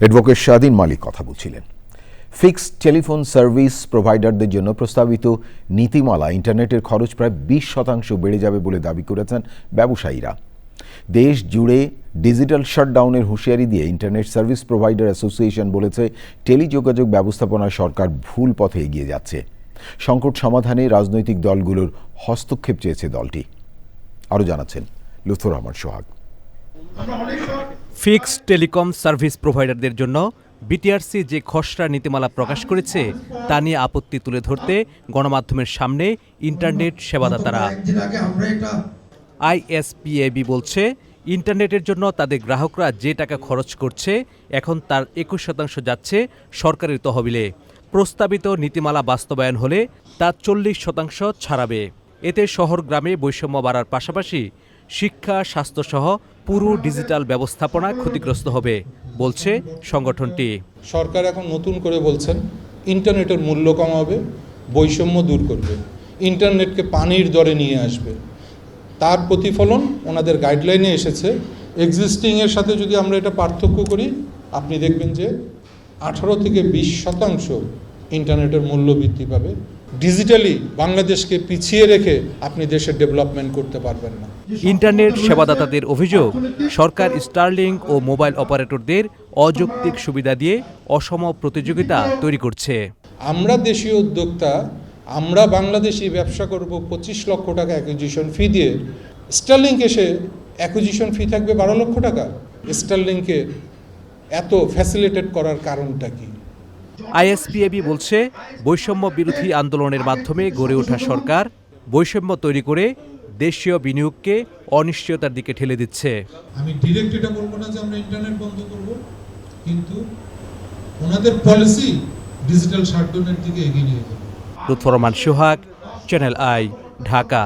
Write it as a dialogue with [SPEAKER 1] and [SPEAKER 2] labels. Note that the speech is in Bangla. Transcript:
[SPEAKER 1] অ্যাডভোকেট স্বাধীন মালিক কথা বলছিলেন। ফিক্সড টেলিফোন সার্ভিস প্রোভাইডারদের জন্য প্রস্তাবিত নীতিমালা ইন্টারনেটের খরচ প্রায় বিশ শতাংশ বেড়ে যাবে বলে দাবি করেছেন ব্যবসায়ীরা। দেশ জুড়ে ডিজিটাল শাটডাউনের হুঁশিয়ারি দিয়ে ইন্টারনেট সার্ভিস প্রোভাইডার অ্যাসোসিয়েশন বলেছে, টেলিযোগাযোগ ব্যবস্থাপনায় সরকার ভুল পথে এগিয়ে যাচ্ছে। সংকট সমাধানে রাজনৈতিক দলগুলোর হস্তক্ষেপ চেয়েছে দলটি। আরও জানাচ্ছেন Lutfor Rahman Sohag.
[SPEAKER 2] Fixed telecom service প্রোভাইডারদের জন্য বিটিআরসি যে খসড়া নীতিমালা প্রকাশ করেছে, তা নিয়ে আপত্তি তুলে ধরতে গণমাধ্যমের সামনে ইন্টারনেট সেবাদাতারা। আইএসপিএবি বলছে, ইন্টারনেটের জন্য তাদের গ্রাহকরা যে টাকা খরচ করছে, এখন তার একুশ শতাংশ যাচ্ছে সরকারের তহবিলে। প্রস্তাবিত নীতিমালা বাস্তবায়ন হলে তা চল্লিশ শতাংশ ছাড়াবে। এতে শহর, গ্রামে বৈষম্য বাড়ার পাশাপাশি শিক্ষা, স্বাস্থ্যসহ পুরো ডিজিটাল ব্যবস্থাপনা ক্ষতিগ্রস্ত হবে, বলছে সংগঠনটি।
[SPEAKER 3] সরকার এখন নতুন করে বলছেন, ইন্টারনেটের মূল্য কমাবে, বৈষম্য দূর করবে, ইন্টারনেটকে পানির দরে নিয়ে আসবে। তার প্রতিফলন ওনাদের গাইডলাইনে এসেছে। এক্সিস্টিংয়ের সাথে যদি আমরা এটা পার্থক্য করি, আপনি দেখবেন যে আঠারো থেকে বিশ শতাংশ ইন্টারনেটের মূল্য বৃদ্ধি পাবে। ডিজিটালি বাংলাদেশকে পিছিয়ে রেখে আপনি দেশের ডেভেলপমেন্ট করতে পারবেন না।
[SPEAKER 2] ইন্টারনেট সেবাদাতাদের অভিযোগ সরকার স্টারলিংক ও মোবাইল অপারেটরদের অযৌক্তিক সুবিধা দিয়ে অসম প্রতিযোগিতা তৈরি করছে।
[SPEAKER 3] আমরা দেশীয় উদ্যোক্তা আমরা বাংলাদেশি ব্যবসা করব পঁচিশ লক্ষ টাকা অ্যাকুইজিশন ফি দিয়ে। স্টারলিংক এসে অ্যাকুইজিশন ফি থাকবে বারো লক্ষ টাকা। স্টারলিংকে এত ফ্যাসিলিটেট করার কারণটা কি?
[SPEAKER 2] আইএসপিএবি বলছে বৈষম্য বিরোধী আন্দোলনের মাধ্যমে গড়ে ওঠা সরকার বৈষম্য তৈরি করে দেশীয় বিনিয়োগকে অনিশ্চয়তার দিকে ঠেলে দিচ্ছে।
[SPEAKER 3] আমি ডিরেক্ট এটা বলব না যে আমরা ইন্টারনেট বন্ধ করব কিন্তু ওনাদের পলিসি ডিজিটাল শাটডাউনের দিকে এগিয়ে নিয়ে যাবে।
[SPEAKER 2] Lutfor Rahman Sohag channel I Dhaka.